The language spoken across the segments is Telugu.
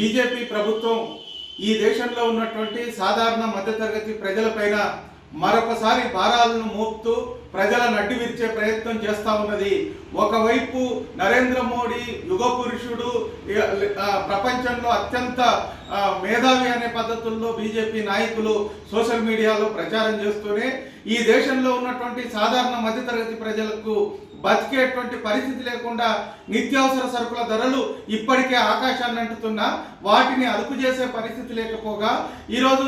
బీజేపీ ప్రభుత్వం ఈ దేశంలో ఉన్నటువంటి సాధారణ మధ్యతరగతి ప్రజలపైన మరొకసారి భారాలను మోపుతూ ప్రజలను అడ్డు విరిచే ప్రయత్నం చేస్తా ఉన్నది. ఒకవైపు నరేంద్ర మోడీ యుగ పురుషుడు ప్రపంచంలో అత్యంత మేధావి అనే పద్ధతుల్లో బీజేపీ నాయకులు సోషల్ మీడియాలో ప్రచారం చేస్తూనే ఈ దేశంలో ఉన్నటువంటి సాధారణ మధ్యతరగతి ప్రజలకు బతికేటువంటి పరిస్థితి లేకుండా నిత్యావసర సరుకుల ధరలు ఇప్పటికే ఆకాశాన్ని అంటుతున్నా వాటిని అదుపు చేసే పరిస్థితి లేకపోగా ఈరోజు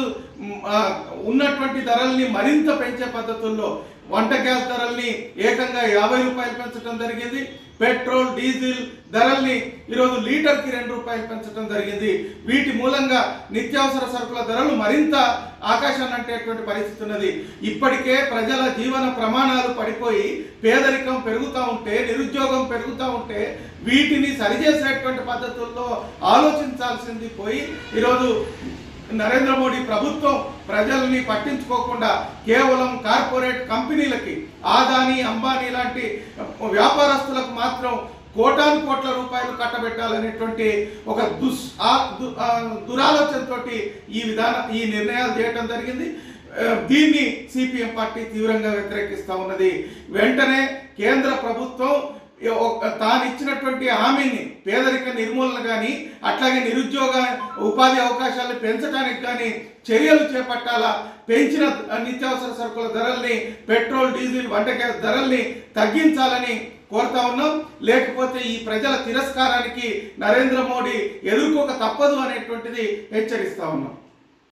ఉన్నటువంటి ధరల్ని మరింత పెంచే పద్ధతుల్లో వంట గ్యాస్ ధరల్ని ఏకంగా యాభై రూపాయలు పెంచడం జరిగింది. పెట్రోల్ డీజిల్ ధరల్ని ఈరోజు లీటర్కి రెండు రూపాయలు పెంచడం జరిగింది. వీటి మూలంగా నిత్యావసర సరుకుల ధరలు మరింత ఆకాశాన్ని అంటేటువంటి పరిస్థితి ఉన్నది. ఇప్పటికే ప్రజల జీవన ప్రమాణాలు పడిపోయి పేదరికం పెరుగుతూ ఉంటే నిరుద్యోగం పెరుగుతూ ఉంటే వీటిని సరిచేసేటువంటి పద్ధతుల్లో ఆలోచించాల్సింది పోయి ఈరోజు నరేంద్ర మోడీ ప్రభుత్వం ప్రజల్ని పట్టించుకోకుండా కేవలం కార్పొరేట్ కంపెనీలకి ఆదాని అంబానీ లాంటి వ్యాపారస్తులకు మాత్రం కోటాను కోట్ల రూపాయలు కట్టబెట్టాలనేటువంటి ఒక దుస్ ఆ- దు- దురాలోచనతో ఈ విధానం ఈ నిర్ణయాలు చేయడం జరిగింది. దీన్ని సిపిఎం పార్టీ తీవ్రంగా వ్యతిరేకిస్తా ఉన్నది. వెంటనే కేంద్ర ప్రభుత్వం తాను ఇచ్చినటువంటి హామీని పేదరిక నిర్మూలన కానీ అట్లాగే నిరుద్యోగ ఉపాధి అవకాశాలను పెంచడానికి కానీ చర్యలు చేపట్టాలా? పెంచిన నిత్యావసర సరుకుల ధరల్ని పెట్రోల్ డీజిల్ వంట గ్యాస్ ధరల్ని తగ్గించాలని కోరుతా ఉన్నాం. లేకపోతే ఈ ప్రజల తిరస్కారానికి నరేంద్ర మోడీ ఎదుర్కోక తప్పదు అనేటువంటిది హెచ్చరిస్తా ఉన్నాం.